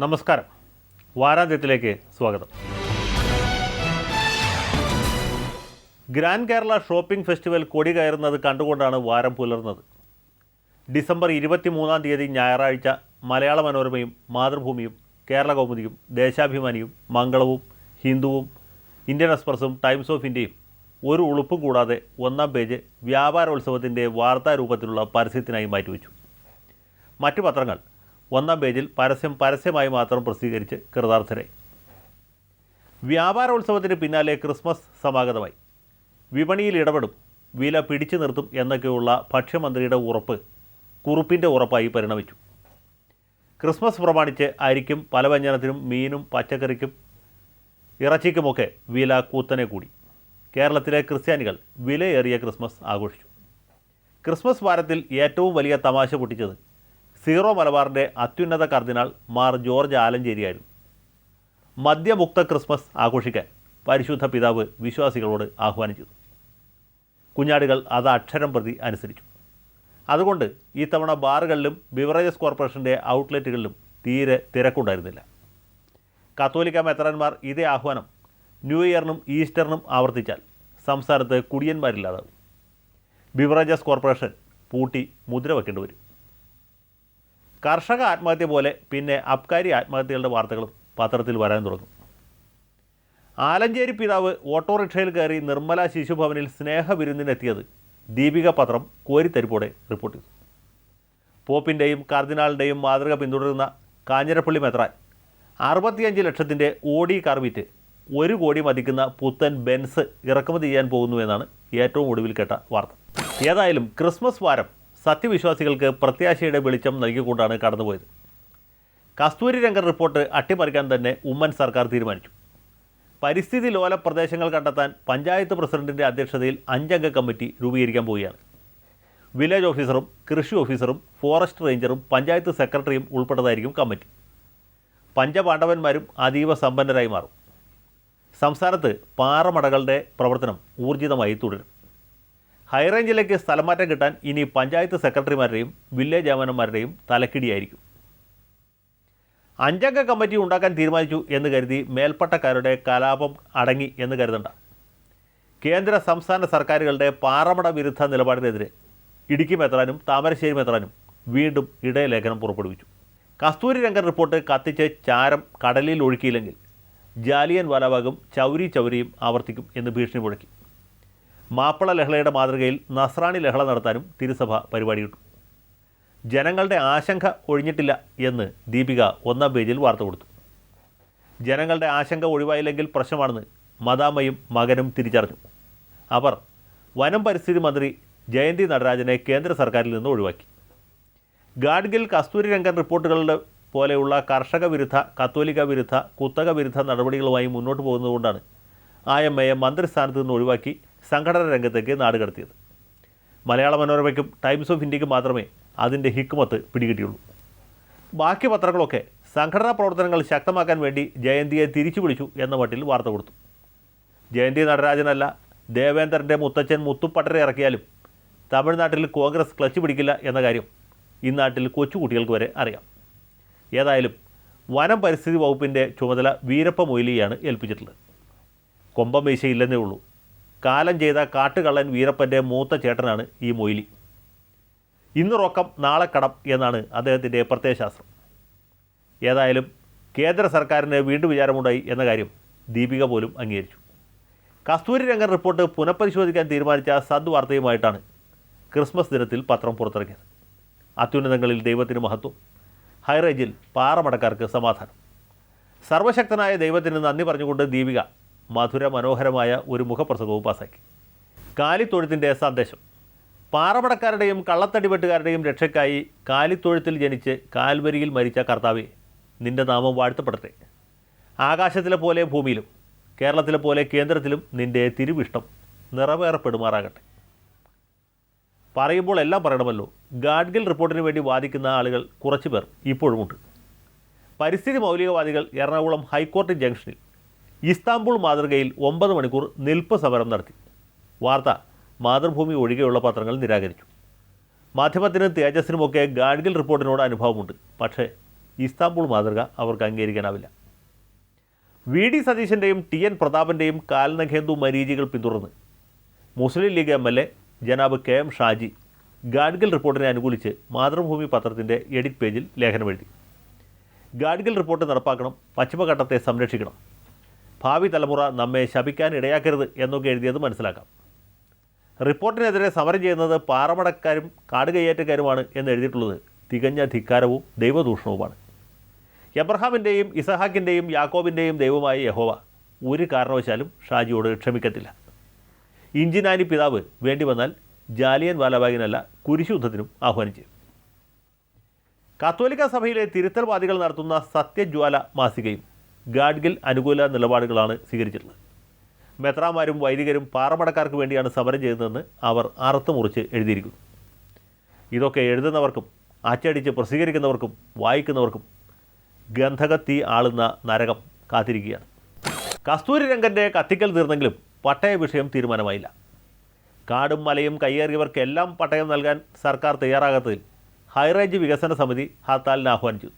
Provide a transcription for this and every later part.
നമസ്കാരം. വാരാന്ത്യത്തിലേക്ക് സ്വാഗതം. Grand Kerala shopping festival കൊടി കയറുന്നത് കണ്ടുകൊണ്ടാണ് വാരം പുലർന്നത്. ഡിസംബർ ഇരുപത്തിമൂന്നാം തീയതി ഞായറാഴ്ച മലയാള മനോരമയും മാതൃഭൂമിയും കേരള കൗമുദിയും ദേശാഭിമാനിയും മംഗളവും ഹിന്ദുവും ഇന്ത്യൻ എക്സ്പ്രസും ടൈംസ് ഓഫ് ഇന്ത്യയും ഒരു ഉളുപ്പും കൂടാതെ ഒന്നാം പേജ് വ്യാപാരോത്സവത്തിന്റെ വാർത്താരൂപത്തിലുള്ള പരസ്യത്തിനായി മാറ്റിവെച്ചു. മറ്റു പത്രങ്ങൾ ഒന്നാം പേജിൽ പരസ്യം പരസ്യമായി മാത്രം പ്രസിദ്ധീകരിച്ച് കൃതാർത്ഥരെ വ്യാപാരോത്സവത്തിന് പിന്നാലെ ക്രിസ്മസ് സമാഗതമായി. വിപണിയിൽ ഇടപെടും വില പിടിച്ചു നിർത്തും എന്നൊക്കെയുള്ള ഭക്ഷ്യമന്ത്രിയുടെ ഉറപ്പ് കുറുപ്പിന്റെ ഉറപ്പായി പരിണമിച്ചു. ക്രിസ്മസ് പ്രമാണിച്ച് അരിക്കും പലവ്യഞ്ജനത്തിനും മീനും പച്ചക്കറിക്കും ഇറച്ചിക്കുമൊക്കെ വില കൂത്തനെ കൂടി. കേരളത്തിലെ ക്രിസ്ത്യാനികൾ വിലയേറിയ ക്രിസ്മസ് ആഘോഷിച്ചു. ക്രിസ്മസ് വാരത്തിൽ ഏറ്റവും വലിയ തമാശ പൊട്ടിച്ചത് സീറോ മലബാറിന്റെ അത്യുന്നത കർദിനാൾ മാർ ജോർജ് ആലഞ്ചേരിയായിരുന്നു. മദ്യമുക്ത ക്രിസ്മസ് ആഘോഷിക്കാൻ പരിശുദ്ധ പിതാവ് വിശ്വാസികളോട് ആഹ്വാനം ചെയ്തു കുഞ്ഞാടികൾ അത് അക്ഷരം പ്രതി അനുസരിച്ചു. അതുകൊണ്ട് ഈ തവണ ബാറുകളിലും ബിവറേജസ് കോർപ്പറേഷന്റെ ഔട്ട്ലെറ്റുകളിലും തീരെ തിരക്കുണ്ടായിരുന്നില്ല. കത്തോലിക്ക മെത്രാന്മാർ ഇതേ ആഹ്വാനം ന്യൂ ഇയറിനും ഈസ്റ്ററിനും ആവർത്തിച്ചാൽ സംസ്ഥാനത്ത് കുടിയന്മാരില്ലാതാവും. ബിവറേജസ് കോർപ്പറേഷൻ പൂട്ടി മുദ്ര വയ്ക്കേണ്ടി വരും. കർഷക ആത്മഹത്യ പോലെ പിന്നെ അബ്കാരി ആത്മഹത്യകളുടെ വാർത്തകളും പത്രത്തിൽ വരാൻ തുടങ്ങും. ആലഞ്ചേരി പിതാവ് ഓട്ടോറിക്ഷയിൽ കയറി നിർമ്മല ശിശുഭവനിൽ സ്നേഹവിരുന്നിനെത്തിയത് ദീപിക പത്രം കോരിത്തരിപ്പോടെ റിപ്പോർട്ട് ചെയ്തു. പോപ്പിന്റെയും കർദിനാളിന്റെയും മാതൃക പിന്തുടരുന്ന കാഞ്ഞിരപ്പള്ളി മെത്രാൻ അറുപത്തിയഞ്ച് ലക്ഷത്തിന്റെ ഓടി കാർ വിറ്റ് ഒരു കോടി മതിക്കുന്ന പുത്തൻ ബെൻസ് ഇറക്കുമതി ചെയ്യാൻ പോകുന്നു എന്നാണ് ഏറ്റവും ഒടുവിൽ കേട്ട വാർത്ത. ഏതായാലും ക്രിസ്മസ് വാരം സത്യവിശ്വാസികൾക്ക് പ്രത്യാശയുടെ വെളിച്ചം നൽകിക്കൊണ്ടാണ് കടന്നുപോയത്. കസ്തൂരി രംഗൻ റിപ്പോർട്ട് അട്ടിമറിക്കാൻ തന്നെ ഉമ്മൻ സർക്കാർ തീരുമാനിച്ചു. പരിസ്ഥിതി ലോല പ്രദേശങ്ങൾ കണ്ടെത്താൻ പഞ്ചായത്ത് പ്രസിഡന്റിന്റെ അധ്യക്ഷതയിൽ അഞ്ചംഗ കമ്മിറ്റി രൂപീകരിക്കാൻ പോവുകയാണ്. വില്ലേജ് ഓഫീസറും കൃഷി ഓഫീസറും ഫോറസ്റ്റ് റേഞ്ചറും പഞ്ചായത്ത് സെക്രട്ടറിയും ഉൾപ്പെട്ടതായിരിക്കും കമ്മിറ്റി. പഞ്ചപാണ്ഡവന്മാരും അതീവ സമ്പന്നരായി മാറും. സംസ്ഥാനത്ത് പാറമടകളുടെ പ്രവർത്തനം ഊർജിതമായി തുടരും. ഹൈറേഞ്ചിലേക്ക് സ്ഥലമാറ്റം കിട്ടാൻ ഇനി പഞ്ചായത്ത് സെക്രട്ടറിമാരുടെയും വില്ലേജ് ഏമാനന്മാരുടെയും തലക്കിടിയായിരിക്കും. അഞ്ചംഗ കമ്മിറ്റി ഉണ്ടാക്കാൻ തീരുമാനിച്ചു എന്ന് കരുതി മേൽപ്പട്ടക്കാരുടെ കലാപം അടങ്ങി എന്ന് കരുതണ്ട. കേന്ദ്ര സംസ്ഥാന സർക്കാരുകളുടെ പാറമട വിരുദ്ധ നിലപാടിനെതിരെ ഇടുക്കി മെത്രാനും താമരശ്ശേരി മെത്രാനും വീണ്ടും ഇടയലേഖനം പുറപ്പെടുവിച്ചു. കസ്തൂരി രംഗൻ റിപ്പോർട്ട് കത്തിച്ച് ചാരം കടലിൽ ഒഴുക്കിയില്ലെങ്കിൽ ജാലിയൻ വാലാബാഗും ചൗരി ചൗരിയും ആവർത്തിക്കും എന്ന് ഭീഷണി മുഴക്കി. മാപ്പിള ലഹളയുടെ മാതൃകയിൽ നസ്രാണി ലഹള നടത്താനും തിരുസഭ പരിപാടിയിട്ടു ജനങ്ങളുടെ ആശങ്ക ഒഴിഞ്ഞിട്ടില്ല എന്ന് ദീപിക ഒന്നാം പേജിൽ വാർത്ത കൊടുത്തു. ജനങ്ങളുടെ ആശങ്ക ഒഴിവായില്ലെങ്കിൽ പ്രശ്നമാണെന്ന് മദാമയും മകനും തിരിച്ചറിഞ്ഞു. അവർ വനം പരിസ്ഥിതി മന്ത്രി ജയന്തി നടരാജനെ കേന്ദ്ര സർക്കാരിൽ നിന്ന് ഒഴിവാക്കി. ഗാഡ്ഗിൽ കസ്തൂരി രംഗൻ റിപ്പോർട്ടുകളുടെ പോലെയുള്ള കർഷക വിരുദ്ധ കത്തോലിക്ക വിരുദ്ധ കുത്തക വിരുദ്ധ നടപടികളുമായി മുന്നോട്ട് പോകുന്നതുകൊണ്ടാണ് ആ എം എയെ മന്ത്രിസ്ഥാനത്ത് നിന്ന് ഒഴിവാക്കി സംഘടന രംഗത്തേക്ക് നാടുകടത്തിയത് മലയാള മനോരമയ്ക്കും ടൈംസ് ഓഫ് ഇന്ത്യക്കും മാത്രമേ അതിന്റെ ഹിക്കുമത്ത് പിടികിട്ടിയുള്ളൂ. ബാക്കി പത്രങ്ങളൊക്കെ സംഘടനാ പ്രവർത്തനങ്ങൾ ശക്തമാക്കാൻ വേണ്ടി ജയന്തിയെ തിരിച്ചു വിളിച്ചു എന്ന മട്ടിൽ വാർത്ത കൊടുത്തു. ജയന്തി നടരാജനല്ല ദേവേന്ദ്രന്റെ മുത്തച്ഛൻ മുത്തുപ്പട്ടരെ ഇറക്കിയാലും തമിഴ്നാട്ടിൽ കോൺഗ്രസ് ക്ലച്ച് പിടിക്കില്ല എന്ന കാര്യം ഇന്നാട്ടിൽ കൊച്ചുകുട്ടികൾക്ക് വരെ അറിയാം. ഏതായാലും വനം പരിസ്ഥിതി വകുപ്പിന്റെ ചുമതല വീരപ്പ മൊയ്ലിയാണ് ഏൽപ്പിച്ചിട്ടുള്ളത്. കൊമ്പം ഉള്ളൂ. കാലം ചെയ്ത കാട്ടുകള്ളൻ വീരപ്പന്റെ മൂത്ത ചേട്ടനാണ് ഈ മൊയ്ലി. ഇന്ന് റൊക്കം നാളെ കടം എന്നാണ് അദ്ദേഹത്തിന്റെ പ്രത്യയശാസ്ത്രം ഏതായാലും കേന്ദ്ര സർക്കാരിന് വീണ്ടും വിചാരമുണ്ടായി എന്ന കാര്യം ദീപിക പോലും അംഗീകരിച്ചു. കസ്തൂരി രംഗൻ റിപ്പോർട്ട് പുനഃപരിശോധിക്കാൻ തീരുമാനിച്ച സദ്വാർത്തയുമായിട്ടാണ് ക്രിസ്മസ് ദിനത്തിൽ പത്രം പുറത്തിറക്കിയത്. അത്യുന്നതങ്ങളിൽ ദൈവത്തിന് മഹത്വം ഹൈറേഞ്ചിൽ പാറമടക്കാർക്ക് സമാധാനം. സർവശക്തനായ ദൈവത്തിന് നന്ദി പറഞ്ഞുകൊണ്ട് ദീപിക മധുര മനോഹരമായ ഒരു മുഖപ്രസംഗവും പാസാക്കി. കാലിത്തൊഴുത്തിന്റെ സന്ദേശം. പാറപടക്കാരുടെയും കള്ളത്തടിവെട്ടുകാരുടെയും രക്ഷയ്ക്കായി കാലിത്തൊഴുത്തിൽ ജനിച്ച് കാൽവരിയിൽ മരിച്ച കർത്താവെ നിന്റെ നാമം വാഴ്ത്തപ്പെടട്ടെ. ആകാശത്തിലെ പോലെ ഭൂമിയിലും കേരളത്തിലെ പോലെ കേന്ദ്രത്തിലും നിന്റെ തിരുവിഷ്ടം നിറവേറപ്പെടുമാറാകട്ടെ പറയുമ്പോൾ എല്ലാം പറയണമല്ലോ. ഗാഡ്ഗിൽ റിപ്പോർട്ടിന് വേണ്ടി വാദിക്കുന്ന ആളുകൾ കുറച്ചുപേർ ഇപ്പോഴുമുണ്ട്. പരിസ്ഥിതി മൗലികവാദികൾ എറണാകുളം ഹൈക്കോടതി ജംഗ്ഷനിൽ ഇസ്താംബുൾ മാതൃകയിൽ ഒമ്പത് മണിക്കൂർ നിൽപ്പ് സമരം നടത്തി. വാർത്ത മാതൃഭൂമി ഒഴികെയുള്ള പത്രങ്ങൾ നിരാകരിച്ചു. മാധ്യമത്തിനും തേജസ്സിനുമൊക്കെ ഗാഡ്ഗിൽ റിപ്പോർട്ടിനോട് അനുഭവമുണ്ട്. പക്ഷേ ഇസ്താംബുൾ മാതൃക അവർക്ക് അംഗീകരിക്കാനാവില്ല. വി ഡി സതീശന്റെയും ടി എൻ പ്രതാപന്റെയും കാൽനഖേന്ദു മരീചികൾ പിന്തുടർന്ന്. Muslim League M L A ജനാബ് K M Shaji Gadgil റിപ്പോർട്ടിനെ അനുകൂലിച്ച് മാതൃഭൂമി പത്രത്തിന്റെ എഡിറ്റ് പേജിൽ ലേഖനമെഴുതി ഗാഡ്ഗിൽ റിപ്പോർട്ട് നടപ്പാക്കണം പശ്ചിമഘട്ടത്തെ സംരക്ഷിക്കണം. ഭാവി തലമുറ നമ്മെ ശപിക്കാൻ ഇടയാക്കരുത് എന്നൊക്കെ എഴുതിയത് മനസ്സിലാക്കാം. റിപ്പോർട്ടിനെതിരെ സമരം ചെയ്യുന്നത് പാറമടക്കാരും കാടുകയ്യേറ്റക്കാരുമാണ് എന്ന് എഴുതിയിട്ടുള്ളത് തികഞ്ഞ ധിക്കാരവും ദൈവദൂഷണവുമാണ്. എബ്രഹാമിന്റെയും ഇസഹാക്കിന്റെയും യാക്കോബിന്റെയും ദൈവമായ യഹോവ ഒരു കാരണവശാലും ഷാജിയോട് ക്ഷമിക്കത്തില്ല. ഇഞ്ചിനാനി പിതാവ് വേണ്ടി വന്നാൽ ജാലിയൻ വാലാബാഗിനല്ല കുരിശുദ്ധത്തിനും ആഹ്വാനിച്ചു. കത്തോലിക്ക സഭയിലെ തിരുത്തൽവാദികൾ നടത്തുന്ന സത്യജ്വാല മാസികയും ഗാഡ്ഗിൽ അനുകൂല നിലപാടുകളാണ് സ്വീകരിച്ചിട്ടുള്ളത്. മെത്രാമാരും വൈദികരും പാറമടക്കാർക്ക് വേണ്ടിയാണ് സമരം ചെയ്യുന്നതെന്ന് അവർ അറുത്തു മുറിച്ച് എഴുതിയിരിക്കുന്നു. ഇതൊക്കെ എഴുതുന്നവർക്കും അച്ചടിച്ച് പ്രസിദ്ധീകരിക്കുന്നവർക്കും വായിക്കുന്നവർക്കും ഗന്ധകത്തി ആളുന്ന നരകം കാത്തിരിക്കുകയാണ്. കസ്തൂരി രംഗന്റെ കത്തിക്കൽ തീർന്നെങ്കിലും പട്ടയ വിഷയം തീരുമാനമായില്ല. കാടും മലയും കയ്യേറിയവർക്കെല്ലാം പട്ടയം നൽകാൻ സർക്കാർ തയ്യാറാകാത്തതിൽ ഹൈറേഞ്ച് വികസന സമിതി ഹർത്താലിന് ആഹ്വാനിച്ചു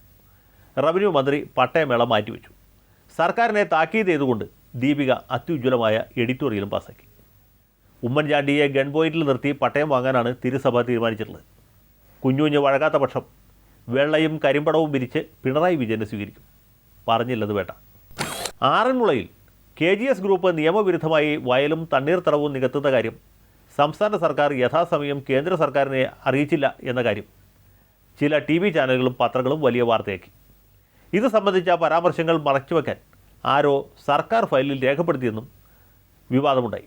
റവന്യൂ മന്ത്രി പട്ടയമേള മാറ്റിവെച്ചു. സർക്കാരിനെ താക്കീത് ചെയ്തുകൊണ്ട് ദീപിക അത്യുജ്വലമായ എഡിറ്റോറിയലും പാസാക്കി. ഉമ്മൻചാണ്ടിയെ ഗൺ പോയിന്റിൽ നിർത്തി പട്ടയം വാങ്ങാനാണ് തിരുസഭ തീരുമാനിച്ചിട്ടുള്ളത്. കുഞ്ഞുകുഞ്ഞ് വഴകാത്ത പക്ഷം വെള്ളയും കരിമ്പടവും വിരിച്ച് പിണറായി വിജയനെ സ്വീകരിക്കും. പറഞ്ഞില്ലത് വേട്ട ആറന്മുളയിൽ കെ ജി എസ് ഗ്രൂപ്പ് നിയമവിരുദ്ധമായി വയലും തണ്ണീർത്തടവും നികത്തുന്ന കാര്യം സംസ്ഥാന സർക്കാർ യഥാസമയം കേന്ദ്ര സർക്കാരിനെ അറിയിച്ചില്ല എന്ന കാര്യം ചില ടി ചാനലുകളും പത്രങ്ങളും വലിയ വാർത്തയാക്കി. ഇത് സംബന്ധിച്ച പരാമർശങ്ങൾ മറച്ചുവെക്കാൻ ആരോ സർക്കാർ ഫയലിൽ രേഖപ്പെടുത്തിയെന്നും വിവാദമുണ്ടായി.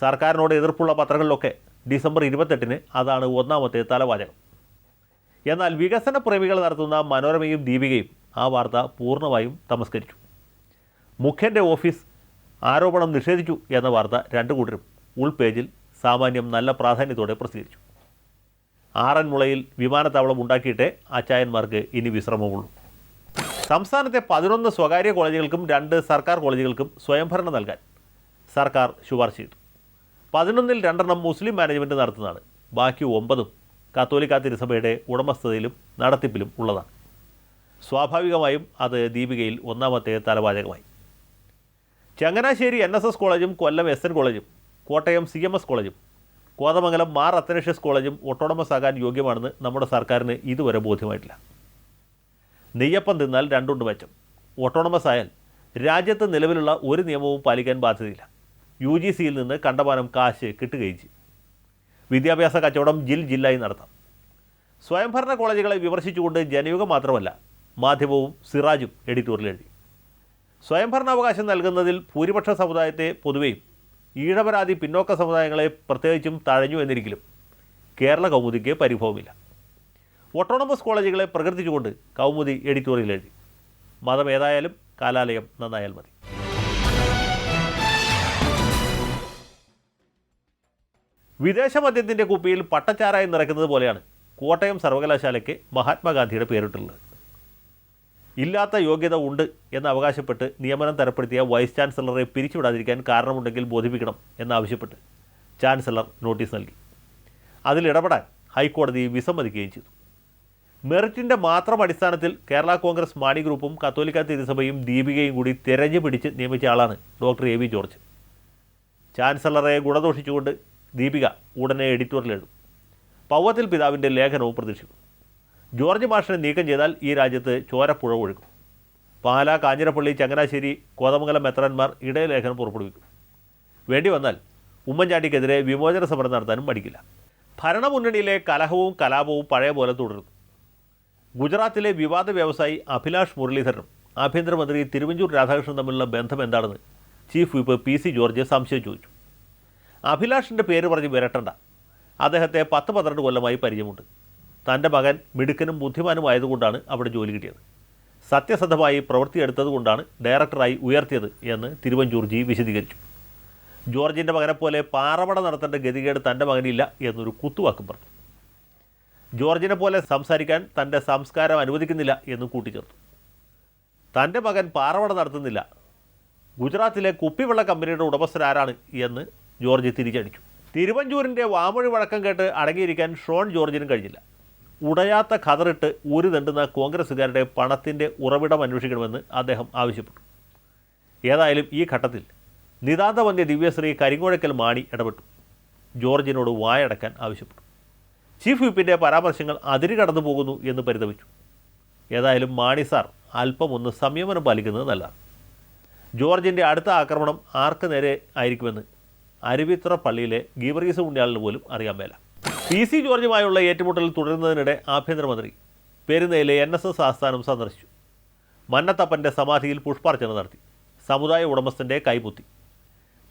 സർക്കാരിനോട് എതിർപ്പുള്ള പത്രങ്ങളിലൊക്കെ ഡിസംബർ ഇരുപത്തെട്ടിന് അതാണ് ഒന്നാമത്തെ തലവാചകം. എന്നാൽ വികസന പ്രേമികൾ നടത്തുന്ന മനോരമയും ദീപികയും ആ വാർത്ത പൂർണമായും തമസ്കരിച്ചു. മുഖ്യന്റെ ഓഫീസ് ആരോപണം നിഷേധിച്ചു എന്ന വാർത്ത രണ്ടു കൂട്ടരും ഉൾപേജിൽ സാമാന്യം നല്ല പ്രാധാന്യത്തോടെ പ്രസിദ്ധീകരിച്ചു. ആറന്മുളയിൽ വിമാനത്താവളം ഉണ്ടാക്കിയിട്ടേ അച്ചായന്മാർക്ക് ഇനി വിശ്രമമുള്ളൂ. സംസ്ഥാനത്തെ പതിനൊന്ന് സ്വകാര്യ കോളേജുകൾക്കും രണ്ട് സർക്കാർ കോളേജുകൾക്കും സ്വയംഭരണം നൽകാൻ സർക്കാർ ശുപാർശ ചെയ്തു. പതിനൊന്നിൽ രണ്ടെണ്ണം മുസ്ലിം മാനേജ്മെന്റ് നടത്തുന്നതാണ്. ബാക്കി ഒമ്പതും കത്തോലിക്ക തിരുസഭയുടെ ഉടമസ്ഥതയിലും നടത്തിപ്പിലും ഉള്ളതാണ്. സ്വാഭാവികമായും അത് ദീപികയിൽ ഒന്നാമത്തെ തലവാചകമായി. ചങ്ങനാശ്ശേരി എൻ എസ് എസ് കോളേജും കൊല്ലം എസ് എൻ കോളേജും കോട്ടയം സി എം എസ് കോളേജും കോതമംഗലം മാർ അത്തനേഷ്യസ് കോളേജും ഒട്ടോണമസ് ആകാൻ യോഗ്യമാണെന്ന് നമ്മുടെ സർക്കാരിന് ഇതുവരെ ബോധ്യമായിട്ടില്ല. നെയ്യപ്പം തിന്നാൽ രണ്ടുണ്ട് മെച്ചം ഓട്ടോണമസ് ആയാൽ രാജ്യത്ത് നിലവിലുള്ള ഒരു നിയമവും പാലിക്കാൻ ബാധ്യതയില്ല. യു ജി സിയിൽ നിന്ന് കണ്ടമാനം കാശ് കിട്ടുകയും ചെയ്യും. വിദ്യാഭ്യാസ കച്ചവടം ജിൽ ജില്ലായി നടത്താം. സ്വയംഭരണ കോളേജുകളെ വിമർശിച്ചുകൊണ്ട് ജനയുഗം മാത്രമല്ല മാധ്യമവും സിറാജും എഡിറ്റോറിയൽ എഴുതി. സ്വയംഭരണാവകാശം നൽകുന്നതിൽ ഭൂരിപക്ഷ സമുദായത്തെ പൊതുവെയും ഈഴവരാതി പിന്നോക്ക സമുദായങ്ങളെ പ്രത്യേകിച്ചും തഴഞ്ഞു എന്നിരിക്കലും കേരള കൗമുദിക്ക് പരിഭവമില്ല. ഓട്ടോണമസ് കോളേജുകളെ പ്രകീർത്തിച്ചുകൊണ്ട് കൗമുദി എഡിറ്റോറിയൽ എഴുതി. മതം ഏതായാലും കാലാലയം നന്നായാൽ മതി. വിദേശ മദ്യത്തിന്റെ കുപ്പിയിൽ പട്ടച്ചാരായി നിറയ്ക്കുന്നത് പോലെയാണ് കോട്ടയം സർവകലാശാലയ്ക്ക് മഹാത്മാഗാന്ധിയുടെ പേരിട്ടുള്ളത്. ഇല്ലാത്ത യോഗ്യത ഉണ്ട് എന്ന് അവകാശപ്പെട്ട് നിയമനം തരപ്പെടുത്തിയ വൈസ് ചാൻസലറെ പിരിച്ചുവിടാതിരിക്കാൻ കാരണമുണ്ടെങ്കിൽ ബോധിപ്പിക്കണം എന്നാവശ്യപ്പെട്ട് ചാൻസലർ നോട്ടീസ് നൽകി. അതിലിടപെടാൻ ഹൈക്കോടതി വിസമ്മതിക്കുകയും ചെയ്തു. മെറിറ്റിന്റെ മാത്രം അടിസ്ഥാനത്തിൽ കേരള കോൺഗ്രസ് മാണി ഗ്രൂപ്പും കത്തോലിക്ക തിരുസഭയും ദീപികയും കൂടി തിരഞ്ഞു പിടിച്ച് നിയമിച്ച ആളാണ് ഡോക്ടർ എ വി ജോർജ്. ചാൻസലറെ ഗുണദോഷിച്ചുകൊണ്ട് ദീപിക ഉടനെ എഡിറ്റോറിയൽ എഴുതും പൗവത്തിൽ പിതാവിന്റെ ലേഖനവും പ്രതീക്ഷിക്കും. ജോർജ് മാഷിനെ നീക്കം ചെയ്താൽ ഈ രാജ്യത്ത് ചോരപ്പുഴ ഒഴുകും. പാല കാഞ്ഞിരപ്പള്ളി ചങ്ങനാശ്ശേരി കോതമംഗലം മെത്രാന്മാർ ഇടയലേഖനം പുറപ്പെടുവിക്കും. വേണ്ടി വന്നാൽ ഉമ്മൻചാണ്ടിക്കെതിരെ വിമോചന സമരം നടത്താനും മടിക്കില്ല. ഭരണമുന്നണിയിലെ കലഹവും കലാപവും പഴയ പോലെ തുടരുന്നു. ഗുജറാത്തിലെ വിവാദ വ്യവസായി അഭിലാഷ് മുരളീധരനും ആഭ്യന്തരമന്ത്രി തിരുവഞ്ചൂർ രാധാകൃഷ്ണൻ തമ്മിലുള്ള ബന്ധം എന്താണെന്ന് chief whip P C George സംശയം ചോദിച്ചു. അഭിലാഷിന്റെ പേര് പറഞ്ഞ് വിരട്ടണ്ട. അദ്ദേഹത്തെ പത്ത് പന്ത്രണ്ട് കൊല്ലമായി പരിചയമുണ്ട്. തന്റെ മകൻ മിടുക്കനും ബുദ്ധിമാനുമായതുകൊണ്ടാണ് അവിടെ ജോലി കിട്ടിയത്. സത്യസന്ധമായി പ്രവൃത്തിയെടുത്തതുകൊണ്ടാണ് ഡയറക്ടറായി ഉയർത്തിയത് എന്ന് തിരുവഞ്ചൂർ ജി വിശദീകരിച്ചു. ജോർജിന്റെ മകനെപ്പോലെ പാറവട നടത്തേണ്ട ഗതികേട് തന്റെ മകനില്ല എന്നൊരു കുത്തുവാക്കും പറഞ്ഞു. ജോർജിനെ പോലെ സംസാരിക്കാൻ തന്റെ സംസ്കാരം അനുവദിക്കുന്നില്ല എന്നും കൂട്ടിച്ചേർത്തു. തന്റെ മകൻ പാറവട നടത്തുന്നില്ല. ഗുജറാത്തിലെ കുപ്പിവെള്ള കമ്പനിയുടെ ഉടമസ്ഥരാരാണ് എന്ന് ജോർജ് തിരിച്ചടിച്ചു. തിരുവഞ്ചൂരിന്റെ വാമൊഴി വഴക്കം കേട്ട് അടങ്ങിയിരിക്കാൻ ഷോൺ ജോർജിനും കഴിഞ്ഞില്ല. ഉടയാത്ത ഖതറിട്ട് ഊരി തണ്ടുന്ന കോൺഗ്രസ്സുകാരുടെ പണത്തിന്റെ ഉറവിടം അന്വേഷിക്കണമെന്ന് അദ്ദേഹം ആവശ്യപ്പെട്ടു. ഏതായാലും ഈ ഘട്ടത്തിൽ നിതാന്തവന്യ ദിവ്യശ്രീ കരിങ്ങോഴക്കൽ മാണി ഇടപെട്ടു. ജോർജിനോട് വായടക്കാൻ ആവശ്യപ്പെട്ടു. ചീഫ് വിപ്പിന്റെ പരാമർശങ്ങൾ അതിര് കടന്നു പോകുന്നു എന്ന് പരിതപിച്ചു. ഏതായാലും മാണി സാർ അല്പം ഒന്ന് സംയമനം പാലിക്കുന്നത് നല്ലതാണ്. ജോർജിന്റെ അടുത്ത ആക്രമണം ആർക്ക് നേരെ ആയിരിക്കുമെന്ന് അരുവിത്ര പള്ളിയിലെ ഗീവർഗീസ് ഉണ്ണിയാളിന് പോലും അറിയാൻ മേല. പി സി ജോർജുമായുള്ള ഏറ്റുമുട്ടൽ തുടരുന്നതിനിടെ ആഭ്യന്തരമന്ത്രി പെരുന്നയിലെ എൻ എസ് എസ് ആസ്ഥാനം സന്ദർശിച്ചു. മന്നത്തപ്പന്റെ സമാധിയിൽ പുഷ്പാർച്ചന നടത്തി. സമുദായ ഉടമസ്ഥന്റെ കൈപുത്തി.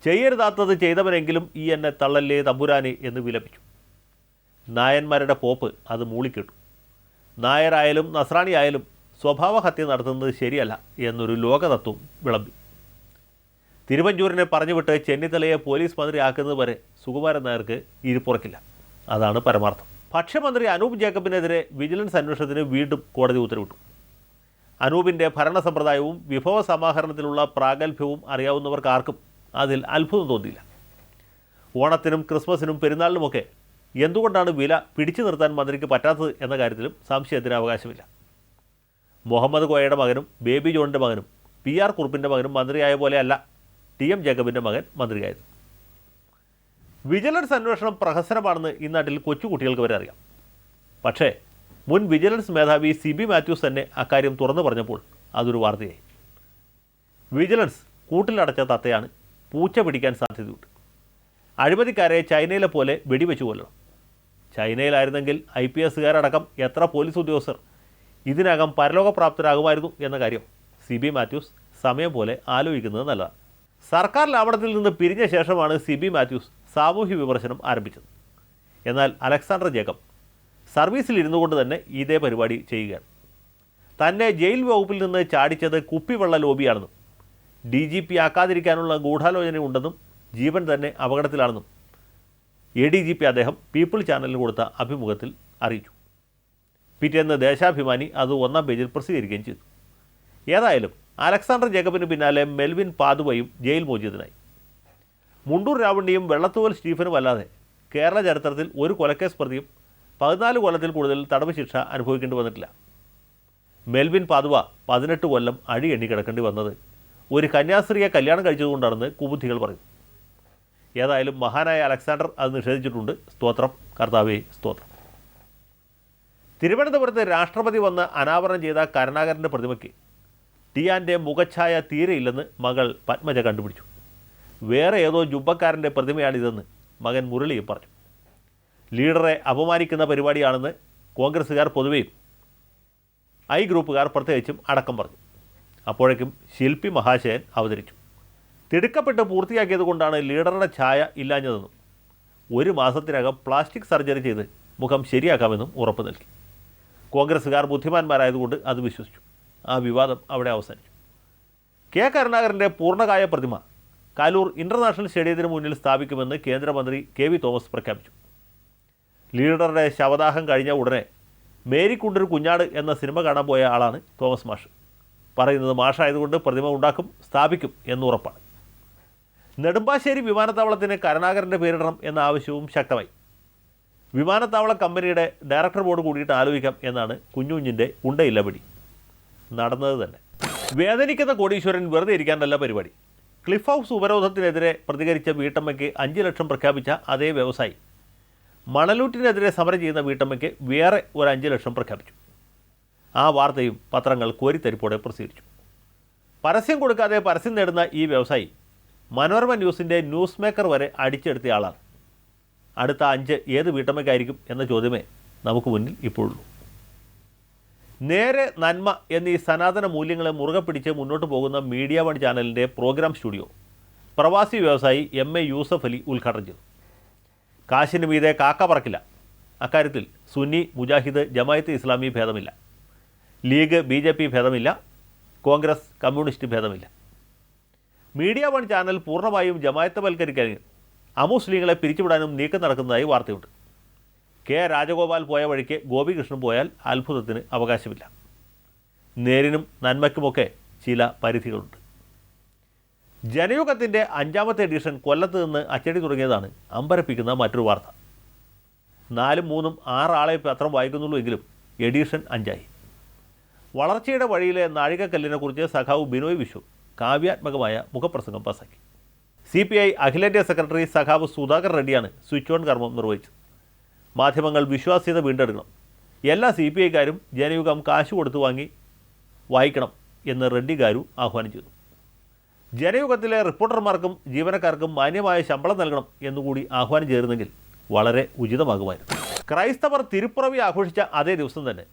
ചെയ്യരുതാത്തത് ചെയ്തവനെങ്കിലും ഈ എന്നെ തള്ളല്ലേ തമ്പുരാനെ എന്ന് വിലപിച്ചു. നായന്മാരുടെ പോപ്പ് അത് മൂളിക്കിട്ടു. നായരായാലും നസ്രാണിയായാലും സ്വഭാവഹത്യ നടത്തുന്നത് ശരിയല്ല എന്നൊരു ലോകതത്വം വിളമ്പി. തിരുവഞ്ചൂരിനെ പറഞ്ഞുവിട്ട് ചെന്നിത്തലയെ പോലീസ് മന്ത്രിയാക്കുന്നത് വരെ സുകുമാരൻ നായർക്ക് ഇരിപ്പുറക്കില്ല അതാണ് പരമാർത്ഥം. ഭക്ഷ്യമന്ത്രി അനൂപ് ജേക്കബിനെതിരെ വിജിലൻസ് അന്വേഷണത്തിന് വീണ്ടും കോടതി ഉത്തരവിട്ടു. അനൂപിന്റെ ഭരണ സമ്പ്രദായവും വിഭവ സമാഹരണത്തിലുള്ള പ്രാഗൽഭ്യവും അറിയാവുന്നവർക്കാർക്കും അതിൽ അത്ഭുതം തോന്നിയില്ല. ഓണത്തിനും ക്രിസ്മസിനും പെരുന്നാളിനുമൊക്കെ എന്തുകൊണ്ടാണ് വില പിടിച്ചു നിർത്താൻ മന്ത്രിക്ക് പറ്റാത്തത് എന്ന കാര്യത്തിലും സംശയത്തിന് അവകാശമില്ല മുഹമ്മദ് കോയയുടെ മകനും ബേബി ജോണിന്റെ മകനും പി ആർ കുറുപ്പിന്റെ മകനും മന്ത്രിയായ പോലെയല്ല ടി എം ജേക്കബിന്റെ മകൻ മന്ത്രിയായത്. വിജിലൻസ് അന്വേഷണം പ്രഹസനമാണെന്ന് ഈ നാട്ടിൽ കൊച്ചുകുട്ടികൾക്ക് വരെ അറിയാം. പക്ഷേ മുൻ വിജിലൻസ് മേധാവി സി ബി മാത്യൂസ് തന്നെ അക്കാര്യം തുറന്നു പറഞ്ഞപ്പോൾ അതൊരു വാർത്തയായി. വിജിലൻസ് കൂട്ടിലടച്ച തത്തയാണ് പൂച്ച പിടിക്കാൻ സാധ്യതയുണ്ട്. അഴിമതിക്കാരെ ചൈനയിലെ പോലെ വെടിവെച്ചു കൊല്ലണം. ചൈനയിലായിരുന്നെങ്കിൽ ഐ പി എസുകാരടക്കം എത്ര പോലീസ് ഉദ്യോഗസ്ഥർ ഇതിനകം പരലോകപ്രാപ്തരാകുമായിരുന്നു എന്ന കാര്യം സി ബി മാത്യൂസ് സമയം പോലെ ആലോചിക്കുന്നത് നല്ലതാണ്. സർക്കാർ ലാവണത്തിൽ നിന്ന് പിരിഞ്ഞ ശേഷമാണ് സി ബി മാത്യൂസ് സാമൂഹ്യ വിമർശനം ആരംഭിച്ചത്. എന്നാൽ അലക്സാണ്ടർ ജേക്കബ് സർവീസിൽ ഇരുന്നു കൊണ്ട് തന്നെ ഇതേ പരിപാടി ചെയ്യുകയാണ്. തന്നെ ജയിൽ വകുപ്പിൽ നിന്ന് ചാടിച്ചത് കുപ്പിവെള്ള ലോബിയാണെന്നും ഡി ജി പി ആക്കാതിരിക്കാനുള്ള ഗൂഢാലോചനയുണ്ടെന്നും ജീവൻ തന്നെ അപകടത്തിലാണെന്നും എ ഡി ജി പി അദ്ദേഹം പീപ്പിൾ ചാനലിന് കൊടുത്ത അഭിമുഖത്തിൽ അറിയിച്ചു. പിറ്റേന്ന് ദേശാഭിമാനി അത് ഒന്നാം പേജിൽ പ്രസിദ്ധീകരിക്കുകയും ചെയ്തു. ഏതായാലും അലക്സാണ്ടർ ജേക്കബിന് പിന്നാലെ മെൽവിൻ പാതുവയും ജയിൽ മോചിതനായി. മുണ്ടൂർ രാവണ്ണിയും വെള്ളത്തൂവൽ സ്റ്റീഫനും അല്ലാതെ കേരള ചരിത്രത്തിൽ ഒരു കൊലക്കേസ് പ്രതിയും പതിനാല് കൊല്ലത്തിൽ കൂടുതൽ തടവ് ശിക്ഷ അനുഭവിക്കേണ്ടി വന്നിട്ടില്ല. മെൽവിൻ പാതുവ പതിനെട്ട് കൊല്ലം അഴി എണ്ണി കിടക്കേണ്ടി വന്നത് ഒരു കന്യാസ്ത്രീയെ കല്യാണം കഴിച്ചതുകൊണ്ടാണെന്ന് കുബുദ്ധികൾ പറയും ഏതായാലും മഹാനായ അലക്സാണ്ടർ അത് നിഷേധിച്ചിട്ടുണ്ട്. സ്തോത്രം. കർത്താവേ സ്തോത്രം. തിരുവനന്തപുരത്ത് രാഷ്ട്രപതി വന്ന് അനാവരണം ചെയ്ത കരുണാകരന്റെ പ്രതിമയ്ക്ക് ടിയാന്റെ മുഖഛായ തീരെയില്ലെന്ന് മകൾ പത്മജ കണ്ടുപിടിച്ചു. വേറെ ഏതോ ജുബക്കാരന്റെ പ്രതിമയാണിതെന്ന് മകൻ മുരളി പറഞ്ഞു. ലീഡറെ അപമാനിക്കുന്ന പരിപാടിയാണെന്ന് കോൺഗ്രസ്സുകാർ പൊതുവെയും ഐ ഗ്രൂപ്പുകാർ പ്രത്യേകിച്ചും അടക്കം പറഞ്ഞു. അപ്പോഴേക്കും ശില്പി മഹാശയൻ അവതരിച്ചു. തിടുക്കപ്പെട്ട് പൂർത്തിയാക്കിയത് കൊണ്ടാണ് ലീഡറുടെ ഛായ ഇല്ലാഞ്ഞതെന്നും ഒരു മാസത്തിനകം പ്ലാസ്റ്റിക് സർജറി ചെയ്ത് മുഖം ശരിയാക്കാമെന്നും ഉറപ്പ് നൽകി. കോൺഗ്രസ്സുകാർ ബുദ്ധിമാന്മാരായതുകൊണ്ട് അത് വിശ്വസിച്ചു. ആ വിവാദം അവിടെ അവസാനിച്ചു. കെ കരുണാകരന്റെ പൂർണകായ പ്രതിമ കാലൂർ ഇന്റർനാഷണൽ സ്റ്റേഡിയത്തിന് മുന്നിൽ സ്ഥാപിക്കുമെന്ന് കേന്ദ്രമന്ത്രി കെ വി തോമസ് പ്രഖ്യാപിച്ചു. ലീഡറുടെ ശവദാഹം കഴിഞ്ഞ ഉടനെ മേരിക്കുണ്ടൊരു കുഞ്ഞാട് എന്ന സിനിമ കാണാൻ പോയ ആളാണ് തോമസ് മാഷ്. പറയുന്നത് മാഷായതുകൊണ്ട് പ്രതിമ ഉണ്ടാക്കും സ്ഥാപിക്കും എന്ന് ഉറപ്പാണ്. നെടുമ്പാശ്ശേരി വിമാനത്താവളത്തിന് കരുണാകരന്റെ പേരിടണം എന്ന ആവശ്യവും ശക്തമായി. വിമാനത്താവള കമ്പനിയുടെ ഡയറക്ടർ ബോർഡ് കൂടിയിട്ട് ആലോചിക്കാം എന്നാണ് കുഞ്ഞുഞ്ഞിന്റെ ഉണ്ടയില്ല പിടി. നടന്നത് തന്നെ. വേദനിക്കുന്ന കോടീശ്വരൻ വെറുതെ ഇരിക്കാനല്ല പരിപാടി. ക്ലിഫ് ഹൗസ് ഉപരോധത്തിനെതിരെ പ്രതികരിച്ച വീട്ടമ്മയ്ക്ക് അഞ്ച് ലക്ഷം പ്രഖ്യാപിച്ച അതേ വ്യവസായി. മണലൂറ്റിനെതിരെ സമരം ചെയ്യുന്ന വീട്ടമ്മയ്ക്ക് വേറെ ഒരു അഞ്ച് ലക്ഷം പ്രഖ്യാപിച്ചു. ആ വാർത്തയും പത്രങ്ങൾ കോരിത്തരിപ്പോടെ പ്രസിദ്ധീകരിച്ചു. പരസ്യം കൊടുക്കാതെ പരസ്യം നേടുന്ന ഈ വ്യവസായി മനോരമ ന്യൂസിന്റെ ന്യൂസ് മേക്കർ വരെ അടിച്ചെടുത്തയാളാണ് അടുത്ത അഞ്ച് ഏത് വീട്ടമ്മയ്ക്കായിരിക്കും എന്ന ചോദ്യമേ നമുക്ക് മുന്നിൽ ഇപ്പോഴുള്ളൂ. നേരെ നന്മ എന്നീ സനാതന മൂല്യങ്ങളെ മുറുകെ പിടിച്ച് മുന്നോട്ട് പോകുന്ന മീഡിയ വൺ ചാനലിന്റെ പ്രോഗ്രാം സ്റ്റുഡിയോ പ്രവാസി വ്യവസായി എം എ യൂസഫ് അലി ഉദ്ഘാടനം ചെയ്തു. കാശിന് മീതെ കാക്ക പറക്കില്ല. അക്കാര്യത്തിൽ സുന്നി മുജാഹിദ് ജമായത്ത് ഇസ്ലാമി ഭേദമില്ല. ലീഗ് ബി ഭേദമില്ല. കോൺഗ്രസ് കമ്മ്യൂണിസ്റ്റ് ഭേദമില്ല. മീഡിയ വൺ ചാനൽ പൂർണമായും ജമായത്തവൽക്കരിക്കാനും അമുസ്ലിങ്ങളെ പിരിച്ചുവിടാനും നീക്കം നടക്കുന്നതായി വാർത്തയുണ്ട്. കെ രാജഗോപാൽ പോയ വഴിക്ക് ഗോപികൃഷ്ണൻ പോയാൽ അത്ഭുതത്തിന് അവകാശമില്ല. നേരിനും നന്മയ്ക്കുമൊക്കെ ചില പരിധികളുണ്ട്. ജനയുഗത്തിന്റെ അഞ്ചാമത്തെ എഡിഷൻ കൊല്ലത്ത് നിന്ന് അച്ചടി തുടങ്ങിയതാണ് അമ്പരപ്പിക്കുന്ന മറ്റൊരു വാർത്ത. നാലും മൂന്നും ആറാളെ പത്രം വായിക്കുന്നുള്ളൂ എങ്കിലും എഡിഷൻ അഞ്ചായി. വളർച്ചയുടെ വഴിയിലെ നാഴികക്കല്ലിനെക്കുറിച്ച് സഖാവ് ബിനോയ് വിശ്വ കാവ്യാത്മകമായ മുഖപ്രസംഗം പാസാക്കി. സി പി ഐ അഖിലേന്ത്യാ സെക്രട്ടറി സഖാവ് സുധാകർ റെഡ്ഡിയാണ് സ്വിച്ച് ഓൺ കർമ്മം നിർവഹിച്ചത്. മാധ്യമങ്ങൾ വിശ്വാസ്യത വീണ്ടെടുക്കണം. എല്ലാ സി പി ഐക്കാരും ജനയുഗം കാശ് കൊടുത്തു വാങ്ങി വായിക്കണം എന്ന് റെഡ്ഡി ഗാരു ആഹ്വാനം ചെയ്തു ജനയുഗത്തിലെ റിപ്പോർട്ടർമാർക്കും ജീവനക്കാർക്കും മാന്യമായ ശമ്പളം നൽകണം എന്നുകൂടി ആഹ്വാനം ചെയ്തിരുന്നെങ്കിൽ വളരെ ഉചിതമാകുമായിരുന്നു. ക്രൈസ്തവർ തിരുപ്പുറവി ആഘോഷിച്ച അതേ ദിവസം തന്നെ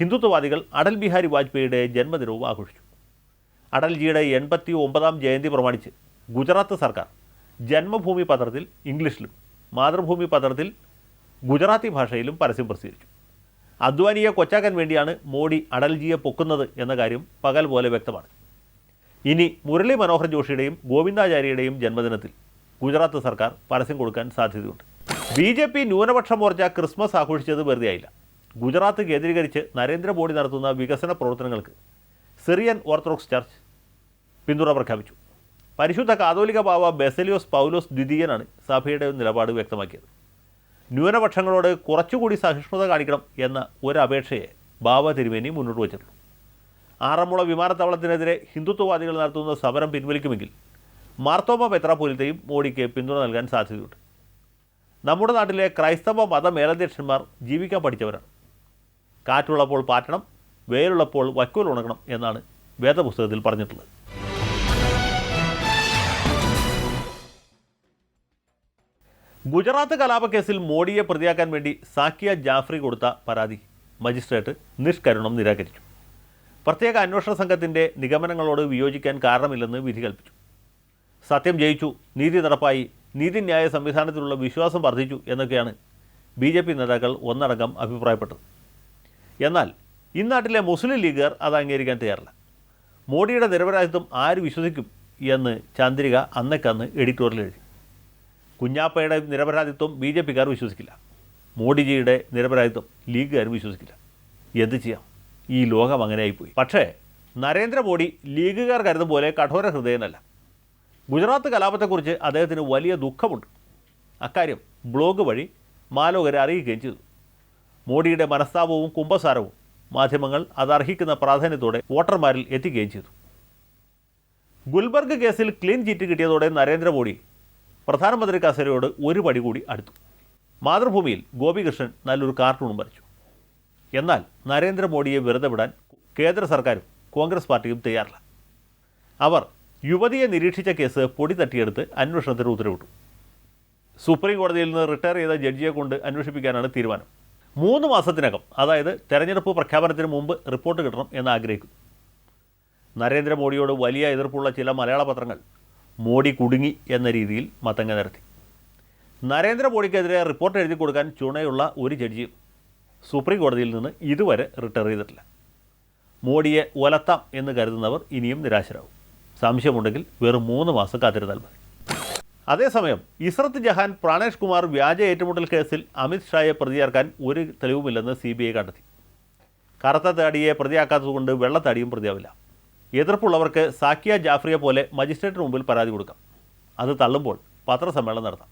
ഹിന്ദുത്വവാദികൾ അടൽ ബിഹാരി വാജ്പേയിയുടെ ജന്മദിനവും ആഘോഷിച്ചു. അടൽജിയുടെ എൺപത്തി ഒമ്പതാം ജയന്തി പ്രമാണിച്ച് ഗുജറാത്ത് സർക്കാർ ജന്മഭൂമി പത്രത്തിൽ ഇംഗ്ലീഷിലും മാതൃഭൂമി പത്രത്തിൽ ഗുജറാത്തി ഭാഷയിലും പരസ്യം പ്രസിദ്ധീകരിച്ചു. അദ്വാനിയെ കൊച്ചാക്കാൻ വേണ്ടിയാണ് മോഡി അടൽജിയെ പൊക്കുന്നത് എന്ന കാര്യം പകൽ പോലെ വ്യക്തമാണ്. ഇനി മുരളി മനോഹർ ജോഷിയുടെയും ഗോവിന്ദാചാര്യയുടെയും ജന്മദിനത്തിൽ ഗുജറാത്ത് സർക്കാർ പരസ്യം കൊടുക്കാൻ സാധ്യതയുണ്ട്. ബി ജെ പി ന്യൂനപക്ഷ മോർച്ച ക്രിസ്മസ് ആഘോഷിച്ചത് വെറുതെയായില്ല ഗുജറാത്ത് കേന്ദ്രീകരിച്ച് നരേന്ദ്രമോദി നടത്തുന്ന വികസന പ്രവർത്തനങ്ങൾക്ക് സിറിയൻ ഓർത്തഡോക്സ് ചർച്ച് പിന്തുണ പ്രഖ്യാപിച്ചു. പരിശുദ്ധ കാതോലിക ബാവ ബെസലിയോസ് പൗലോസ് ദ്വിതീയനാണ് സഭയുടെ നിലപാട് വ്യക്തമാക്കിയത്. ന്യൂനപക്ഷങ്ങളോട് കുറച്ചുകൂടി സഹിഷ്ണുത കാണിക്കണം എന്ന ഒരു അപേക്ഷയെ ബാവ തിരുമേനി മുന്നോട്ട് വച്ചിട്ടുള്ളൂ ആറന്മുള വിമാനത്താവളത്തിനെതിരെ ഹിന്ദുത്വവാദികൾ നടത്തുന്ന സമരം പിൻവലിക്കുമെങ്കിൽ മാർത്തോമ പെത്രാപോലിത്തെയും മോഡിക്ക് പിന്തുണ നൽകാൻ സാധ്യതയുണ്ട്. നമ്മുടെ നാട്ടിലെ ക്രൈസ്തവ മത മേലധ്യക്ഷന്മാർ ജീവിക്കാൻ പഠിച്ചവരാണ്. കാറ്റുള്ളപ്പോൾ പാറ്റണം വെയിലുള്ളപ്പോൾ വക്കോൽ ഉണങ്ങണം എന്നാണ് വേദപുസ്തകത്തിൽ പറഞ്ഞിട്ടുള്ളത്. ഗുജറാത്ത് കലാപക്കേസിൽ മോഡിയെ പ്രതിയാക്കാൻ വേണ്ടി സാക്കിയ ജാഫ്രി കൊടുത്ത പരാതി മജിസ്ട്രേറ്റ് നിഷ്കരുണം നിരാകരിച്ചു. പ്രത്യേക അന്വേഷണ സംഘത്തിന്റെ നിഗമനങ്ങളോട് വിയോജിക്കാൻ കാരണമില്ലെന്ന് വിധി കൽപ്പിച്ചു. സത്യം ജയിച്ചു നീതി നടപ്പായി നീതിന്യായ സംവിധാനത്തിലുള്ള വിശ്വാസം വർദ്ധിച്ചു എന്നൊക്കെയാണ് ബി ജെ പി നേതാക്കൾ ഒന്നടങ്കം അഭിപ്രായപ്പെട്ടത്. എന്നാൽ ഇന്നാട്ടിലെ മുസ്ലിം ലീഗുകാർ അത് അംഗീകരിക്കാൻ തയ്യാറില്ല. മോഡിയുടെ നിരപരാധിത്വം ആര് വിശ്വസിക്കും എന്ന് ചാന്ദ്രിക അന്നക്കന്ന് എഡിറ്റോറിയൽ എഴുതി. കുഞ്ഞാപ്പയുടെ നിരപരാധിത്വം ബി ജെ പിക്കാർ വിശ്വസിക്കില്ല. മോഡിജിയുടെ നിരപരാധിത്വം ലീഗുകാർ വിശ്വസിക്കില്ല. എന്ത് ചെയ്യാം? ഈ ലോകം അങ്ങനെയായിപ്പോയി. പക്ഷേ നരേന്ദ്രമോദി ലീഗുകാർ കരുതും പോലെ കഠോര ഹൃദയനല്ല ഗുജറാത്ത് കലാപത്തെക്കുറിച്ച് അദ്ദേഹത്തിന് വലിയ ദുഃഖമുണ്ട്. അക്കാര്യം ബ്ലോഗ് വഴി മാലോകരെ അറിയിക്കുകയും ചെയ്തു. മോഡിയുടെ മനസ്താപവും കുംഭസാരവും മാധ്യമങ്ങൾ അതർഹിക്കുന്ന പ്രാധാന്യത്തോടെ വോട്ടർമാരിൽ എത്തിക്കുകയും ചെയ്തു. ഗുൽബർഗ് കേസിൽ ക്ലീൻ ചിറ്റ് കിട്ടിയതോടെ നരേന്ദ്രമോദി പ്രധാനമന്ത്രി കസേരയോട് ഒരു പടി കൂടി അടുത്തു. മാതൃഭൂമിയിൽ ഗോപികൃഷ്ണൻ നല്ലൊരു കാർട്ടൂണും വരച്ചു. എന്നാൽ നരേന്ദ്രമോദിയെ വെറുതെ വിടാൻ കേന്ദ്ര സർക്കാരും കോൺഗ്രസ് പാർട്ടിയും തയ്യാറില്ല. അവർ യുവതിയെ നിരീക്ഷിച്ച കേസ് പൊടി തട്ടിയെടുത്ത് അന്വേഷണത്തിന് ഉത്തരവിട്ടു. സുപ്രീം കോടതിയിൽ നിന്ന് റിട്ടയർ ചെയ്ത ജഡ്ജിയെ കൊണ്ട് അന്വേഷിപ്പിക്കാനാണ് തീരുമാനം. മൂന്ന് മാസത്തിനകം അതായത് തെരഞ്ഞെടുപ്പ് പ്രഖ്യാപനത്തിന് മുമ്പ് റിപ്പോർട്ട് കിട്ടണം എന്ന് ആഗ്രഹിക്കുന്നു നരേന്ദ്രമോദിയോട് വലിയ എതിർപ്പുള്ള ചില മലയാള പത്രങ്ങൾ മോഡി കുടുങ്ങി എന്ന രീതിയിൽ മത്തങ്ങ നിരത്തി നരേന്ദ്രമോദിക്കെതിരെ റിപ്പോർട്ട് എഴുതി കൊടുക്കാൻ ചുണയുള്ള ഒരു ജഡ്ജിയും സുപ്രീം കോടതിയിൽ നിന്ന് ഇതുവരെ റിട്ടയർ ചെയ്തിട്ടില്ല. മോഡിയെ ഒലത്താം എന്ന് കരുതുന്നവർ ഇനിയും നിരാശരാകും സംശയമുണ്ടെങ്കിൽ വെറും മൂന്ന് മാസം കാത്തിരുന്നാൽ മതി. അതേസമയം ഇസ്രത്ത് ജഹാൻ പ്രാണേഷ് കുമാർ വ്യാജ ഏറ്റുമുട്ടൽ കേസിൽ അമിത് ഷായെ പ്രതിയാക്കാൻ ഒരു തെളിവുമില്ലെന്ന് സി ബി ഐ കണ്ടെത്തി. കറുത്ത താടിയെ പ്രതിയാക്കാത്തതുകൊണ്ട് വെള്ളത്താടിയും പ്രതിയാവില്ല. എതിർപ്പുള്ളവർക്ക് സാക്കിയ ജാഫ്രിയെ പോലെ മജിസ്ട്രേറ്റിന് മുമ്പിൽ പരാതി കൊടുക്കാം. അത് തള്ളുമ്പോൾ പത്രസമ്മേളനം നടത്താം.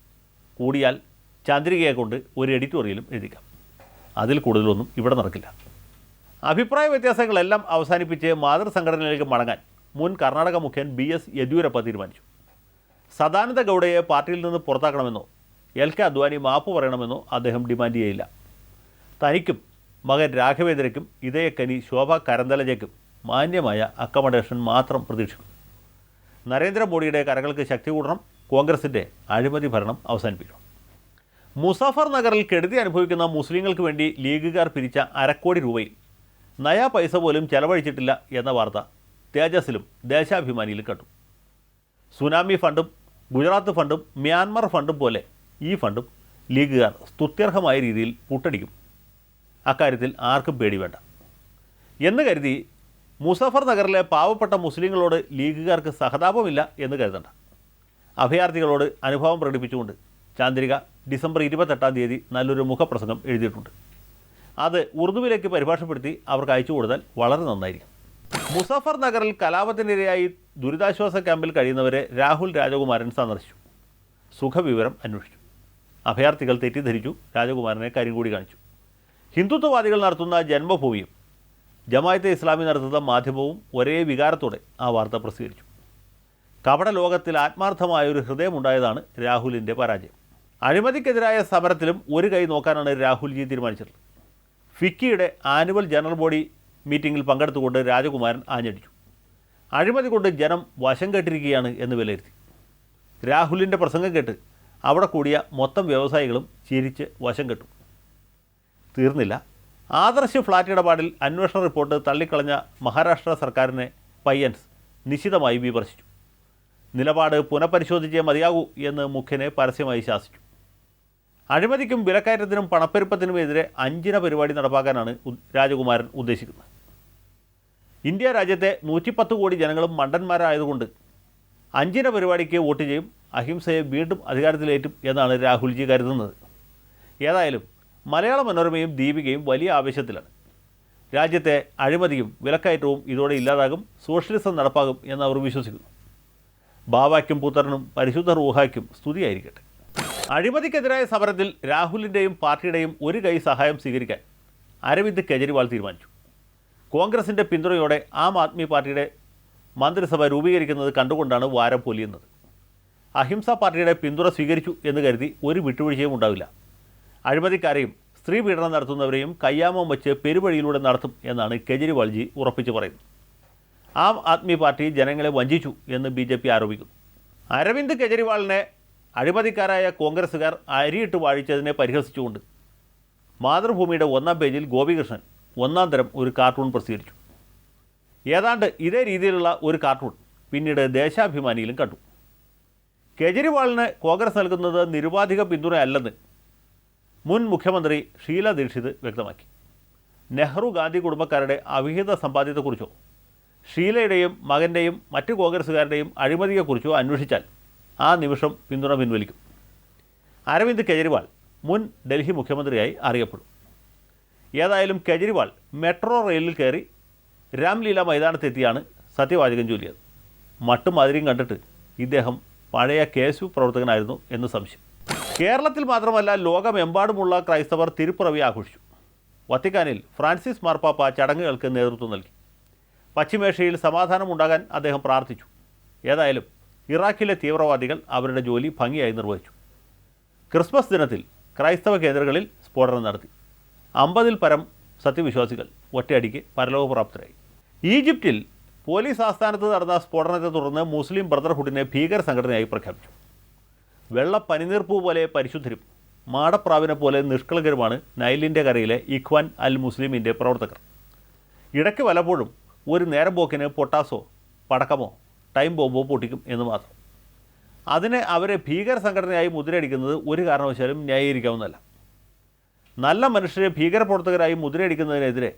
കൂടിയാൽ ചന്ദ്രികയെ കൊണ്ട് ഒരു എഡിറ്റോറിയലും എഴുതിക്കാം. അതിൽ കൂടുതലൊന്നും ഇവിടെ നടക്കില്ല. അഭിപ്രായ വ്യത്യാസങ്ങളെല്ലാം അവസാനിപ്പിച്ച് മാതൃസംഘടനയിലേക്ക് മടങ്ങാൻ മുൻ കർണാടക മുഖ്യൻ ബി എസ് യെദ്യൂരപ്പ തീരുമാനിച്ചു. സദാനന്ദ ഗൗഡയെ പാർട്ടിയിൽ നിന്ന് പുറത്താക്കണമെന്നോ എൽ കെ അദ്വാനി മാപ്പ് പറയണമെന്നോ അദ്ദേഹം ഡിമാൻഡ് ചെയ്യില്ല തനിക്കും മകൻ രാഘവേന്ദ്രയ്ക്കും ഇതയക്കനി ശോഭ കരന്തലജയ്ക്കും മാന്യമായ അക്കമഡേഷൻ മാത്രം പ്രതീക്ഷിക്കും. നരേന്ദ്രമോദിയുടെ കരകൾക്ക് ശക്തി കൂടണം കോൺഗ്രസിന്റെ അഴിമതി ഭരണം അവസാനിപ്പിക്കണം. മുസാഫർ നഗറിൽ കെടുതി അനുഭവിക്കുന്ന മുസ്ലിങ്ങൾക്ക് വേണ്ടി ലീഗുകാർ പിരിച്ച അരക്കോടി രൂപയിൽ നയാ പൈസ പോലും ചെലവഴിച്ചിട്ടില്ല എന്ന വാർത്ത തേജസിലും ദേശാഭിമാനിയിലും കണ്ടു. സുനാമി ഫണ്ടും ഗുജറാത്ത് ഫണ്ടും മ്യാൻമർ ഫണ്ടും പോലെ ഈ ഫണ്ടും ലീഗുകാർ സ്തുത്യർഹമായ രീതിയിൽ പുട്ടടിക്കും. അക്കാര്യത്തിൽ ആർക്കും പേടി വേണ്ട. എന്ന് കരുതി മുസഫർ നഗറിലെ പാവപ്പെട്ട മുസ്ലിങ്ങളോട് ലീഗുകാർക്ക് സഹതാപമില്ല എന്ന് കരുതണ്ട. അഭയാർത്ഥികളോട് അനുഭവം പ്രകടിപ്പിച്ചുകൊണ്ട് ചാന്ദ്രിക ഡിസംബർ ഇരുപത്തെട്ടാം തീയതി നല്ലൊരു മുഖപ്രസംഗം എഴുതിയിട്ടുണ്ട്. അത് ഉറുദുവിലേക്ക് പരിഭാഷപ്പെടുത്തി അവർക്ക് അയച്ചു കൊടുത്താൽ വളരെ നന്നായിരിക്കും. മുസഫർ നഗറിൽ കലാപത്തിനിരയായി ദുരിതാശ്വാസ ക്യാമ്പിൽ കഴിയുന്നവരെ രാഹുൽ രാജകുമാരൻ സന്ദർശിച്ചു. സുഖവിവരം അന്വേഷിച്ചു. അഭയാർത്ഥികൾ തെറ്റിദ്ധരിച്ചു രാജകുമാരനെ കരിങ്കൂടി കാണിച്ചു. ഹിന്ദുത്വവാദികൾ നടത്തുന്ന ജന്മഭൂമിയും ജമായത്തെ ഇസ്ലാമി നടത്തുന്ന മാധ്യമവും ഒരേ വികാരത്തോടെ ആ വാർത്ത പ്രസിദ്ധീകരിച്ചു. കപട ലോകത്തിൽ ആത്മാർത്ഥമായ ഒരു ഹൃദയമുണ്ടായതാണ് രാഹുലിന്റെ പരാജയം. അഴിമതിക്കെതിരായ സമരത്തിലും ഒരു കൈ നോക്കാനാണ് രാഹുൽജി തീരുമാനിച്ചിട്ടുള്ളത് ഫിക്കിയുടെ ആനുവൽ ജനറൽ ബോഡി മീറ്റിംഗിൽ പങ്കെടുത്തുകൊണ്ട് രാജകുമാരൻ ആഞ്ഞടിച്ചു. അഴിമതി കൊണ്ട് ജനം വശം കെട്ടിരിക്കുകയാണ് എന്ന് വിലയിരുത്തി. രാഹുലിന്റെ പ്രസംഗം കേട്ട് അവിടെ കൂടിയ മൊത്തം വ്യവസായികളും ചിരിച്ച് വശം കെട്ടു. തീർന്നില്ല. ആദർശ് ഫ്ളാറ്റ് ഇടപാടിൽ അന്വേഷണ റിപ്പോർട്ട് തള്ളിക്കളഞ്ഞ മഹാരാഷ്ട്ര സർക്കാരിനെ പയ്യൻസ് നിശിതമായി വിമർശിച്ചു. നിലപാട് പുനഃപരിശോധിച്ചേ മതിയാകൂ എന്ന് മുഖ്യനെ പരസ്യമായി ശാസിച്ചു. അഴിമതിക്കും വിലക്കയറ്റത്തിനും പണപ്പെരുപ്പത്തിനുമെതിരെ അഞ്ചിന പരിപാടി നടപ്പാക്കാനാണ് രാജകുമാരൻ ഉദ്ദേശിക്കുന്നത്. ഇന്ത്യ രാജ്യത്തെ നൂറ്റിപ്പത്ത് കോടി ജനങ്ങളും മണ്ടന്മാരായതുകൊണ്ട് അഞ്ചിന പരിപാടിക്ക് വോട്ട് ചെയ്യും അഹിംസയെ വീണ്ടും അധികാരത്തിലേറ്റും എന്നാണ് രാഹുൽജി കരുതുന്നത്. ഏതായാലും മലയാള മനോരമയും ദീപികയും വലിയ ആവേശത്തിലാണ്. രാജ്യത്തെ അഴിമതിയും വിലക്കയറ്റവും ഇതോടെ ഇല്ലാതാകും സോഷ്യലിസം നടപ്പാകും എന്ന് അവർ വിശ്വസിക്കുന്നു. ബാബയ്ക്കും പുത്രനും പരിശുദ്ധ റൂഹായ്ക്കും സ്തുതിയായിരിക്കട്ടെ. അഴിമതിക്കെതിരായ സമരത്തിൽ രാഹുലിന്റെയും പാർട്ടിയുടെയും ഒരു കൈ സഹായം സ്വീകരിക്കാൻ അരവിന്ദ് കെജ്രിവാൾ തീരുമാനിച്ചു. കോൺഗ്രസിന്റെ പിന്തുണയോടെ ആം ആദ്മി പാർട്ടിയുടെ മന്ത്രിസഭ രൂപീകരിക്കുന്നത് കണ്ടുകൊണ്ടാണ് വാരം പൊലിയുന്നത്. അഹിംസ പാർട്ടിയുടെ പിന്തുണ സ്വീകരിച്ചു എന്ന് കരുതി ഒരു വിട്ടുവീഴ്ചയും ഉണ്ടാവില്ല. അഴിമതിക്കാരെയും സ്ത്രീ പീഡനം നടത്തുന്നവരെയും കയ്യാമം വെച്ച് പെരുവഴിയിലൂടെ നടത്തും എന്നാണ് കെജ്രിവാൾജി ഉറപ്പിച്ചു പറയുന്നത്. ആം ആദ്മി പാർട്ടി ജനങ്ങളെ വഞ്ചിച്ചു എന്ന് ബി ജെ പി ആരോപിക്കുന്നു. അരവിന്ദ് കെജ്രിവാളിനെ അഴിമതിക്കാരായ കോൺഗ്രസ്സുകാർ അരിയിട്ട് വാഴിച്ചതിനെ പരിഹസിച്ചുകൊണ്ട് മാതൃഭൂമിയുടെ ഒന്നാം പേജിൽ ഗോപികൃഷ്ണൻ ഒന്നാം തരം ഒരു കാർട്ടൂൺ പ്രസിദ്ധീകരിച്ചു. ഏതാണ്ട് ഇതേ രീതിയിലുള്ള ഒരു കാർട്ടൂൺ പിന്നീട് ദേശാഭിമാനിയിലും കണ്ടു. കെജ്രിവാളിന് കോൺഗ്രസ് നൽകുന്നത് നിരുപാധിക പിന്തുണയല്ലെന്ന് മുൻ മുഖ്യമന്ത്രി ഷീല ദീക്ഷിത് വ്യക്തമാക്കി. നെഹ്റു ഗാന്ധി കുടുംബക്കാരുടെ അവിഹിത സമ്പാദ്യത്തെക്കുറിച്ചോ ഷീലയുടെയും മകന്റെയും മറ്റ് കോൺഗ്രസ്സുകാരുടെയും അഴിമതിയെക്കുറിച്ചോ അന്വേഷിച്ചാൽ ആ നിമിഷം പിന്തുണ പിൻവലിക്കും. അരവിന്ദ് കെജ്രിവാൾ മുൻ ഡൽഹി മുഖ്യമന്ത്രിയായി അറിയപ്പെടും. ഏതായാലും കെജ്രിവാൾ മെട്രോ റെയിലിൽ കയറി രാംലീല മൈതാനത്തെത്തിയാണ് സത്യവാചകം ചൊല്ലിയത്. മട്ടും മാതിരിയും കണ്ടിട്ട് ഇദ്ദേഹം പഴയ കെ എസ് യു പ്രവർത്തകനായിരുന്നു എന്ന് സംശയം. കേരളത്തിൽ മാത്രമല്ല ലോകമെമ്പാടുമുള്ള ക്രൈസ്തവർ തിരുപ്പിറവി ആഘോഷിച്ചു. വത്തിക്കാനിൽ ഫ്രാൻസിസ് മാർപ്പാപ്പ ചടങ്ങുകൾക്ക് നേതൃത്വം നൽകി. പശ്ചിമേഷ്യയിൽ സമാധാനമുണ്ടാകാൻ അദ്ദേഹം പ്രാർത്ഥിച്ചു. ഏതായാലും ഇറാഖിലെ തീവ്രവാദികൾ അവരുടെ ജോലി ഭംഗിയായി നിർവഹിച്ചു. ക്രിസ്മസ് ദിനത്തിൽ ക്രൈസ്തവ കേന്ദ്രങ്ങളിൽ സ്ഫോടനം നടത്തി. അമ്പതിൽ പരം സത്യവിശ്വാസികൾ ഒറ്റയടിക്ക് പരലോകപ്രാപ്തരായി. ഈജിപ്തിൽ പോലീസ് ആസ്ഥാനത്ത് നടന്ന സ്ഫോടനത്തെ തുടർന്ന് മുസ്ലിം ബ്രദർഹുഡിനെ ഭീകര സംഘടനയായി പ്രഖ്യാപിച്ചു. വെള്ള പനിനീർപ്പൂ പോലെ പരിശുദ്ധരും മാടപ്രാവിനെ പോലെ നിഷ്കളങ്കരുമാണ് നൈലിന്റെ കരയിലെ ഇഖ്വാൻ അൽ മുസ്ലിമിന്റെ പ്രവർത്തകർ. ഇടയ്ക്ക് വല്ലപ്പോഴും ഒരു നേരം പോക്കിന് പൊട്ടാസോ പടക്കമോ ടൈം ബോംബോ പൊട്ടിക്കും എന്ന് മാത്രം. അതിനെ അവരെ ഭീകര സംഘടനയായി മുദ്രയടിക്കുന്നത് ഒരു കാരണവശാലും ന്യായീകരിക്കാവുന്നതല്ല. നല്ല മനുഷ്യരെ ഭീകരപ്രവർത്തകരായി മുദ്രയടിക്കുന്നതിനെതിരെ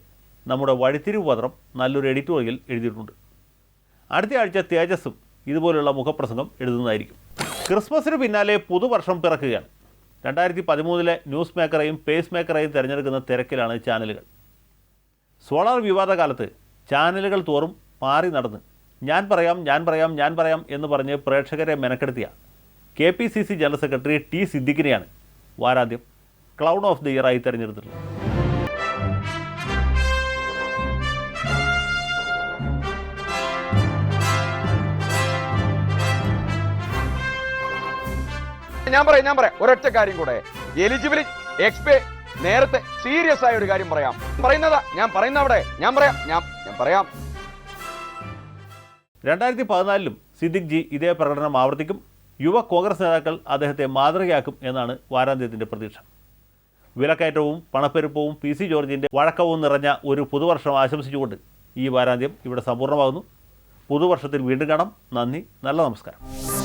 നമ്മുടെ വഴിത്തിരിവ് പത്രം നല്ലൊരു എഡിറ്റോറിയൽ എഴുതിയിട്ടുണ്ട്. അടുത്ത ആഴ്ച തേജസ്സും ഇതുപോലുള്ള മുഖപ്രസംഗം എഴുതുന്നതായിരിക്കും. ക്രിസ്മസിന് പിന്നാലെ പുതുവർഷം പിറക്കുകയാണ്. രണ്ടായിരത്തി പതിമൂന്നിലെ ന്യൂസ് മേക്കറെയും പേസ് മേക്കറെയും തിരഞ്ഞെടുക്കുന്ന തിരക്കിലാണ് ചാനലുകൾ. സോളാർ വിവാദ കാലത്ത് ചാനലുകൾ തോറും മാറി നടന്ന് ഞാൻ പറയാം ഞാൻ പറയാം ഞാൻ പറയാം എന്ന് പറഞ്ഞ് പ്രേക്ഷകരെ മെനക്കെടുത്തിയ K P C C general secretary T സിദ്ദിഖിനെയാണ് വാരാദ്യം ക്ലൗഡ് ഓഫ് ദി ഇയറായി തിരഞ്ഞെടുത്തിട്ടുള്ളത്. ഞാൻ പറയാം ഞാൻ പറയാം. ഒരൊറ്റ കാര്യം കൂടെ. എലിജിബിലിറ്റി എക്സ്പേ നേരത്തെ സീരിയസ് ആയ ഒരു കാര്യം പറയാം. പറയുന്നതാ ഞാൻ പറയുന്ന അവിടെ. ഞാൻ പറയാം ഞാൻ ഞാൻ പറയാം. രണ്ടായിരത്തി പതിനാലിലും സിദ്ദിഖ് ജി ഇതേ പ്രകടനം ആവർത്തിക്കും. യുവ കോൺഗ്രസ് നേതാക്കൾ അദ്ദേഹത്തെ മാതൃകയാക്കും എന്നാണ് വാരാന്ത്യത്തിന്റെ പ്രതീക്ഷ. വിലക്കയറ്റവും പണപ്പെരുപ്പവും പി സി ജോർജിന്റെ വഴക്കവും നിറഞ്ഞ ഒരു പുതുവർഷം ആശംസിച്ചുകൊണ്ട് ഈ വാരാന്ത്യം ഇവിടെ സമ്പൂർണമാകുന്നു. പുതുവർഷത്തിൽ വീണ്ടും കാണാം. നന്ദി നല്ല നമസ്കാരം.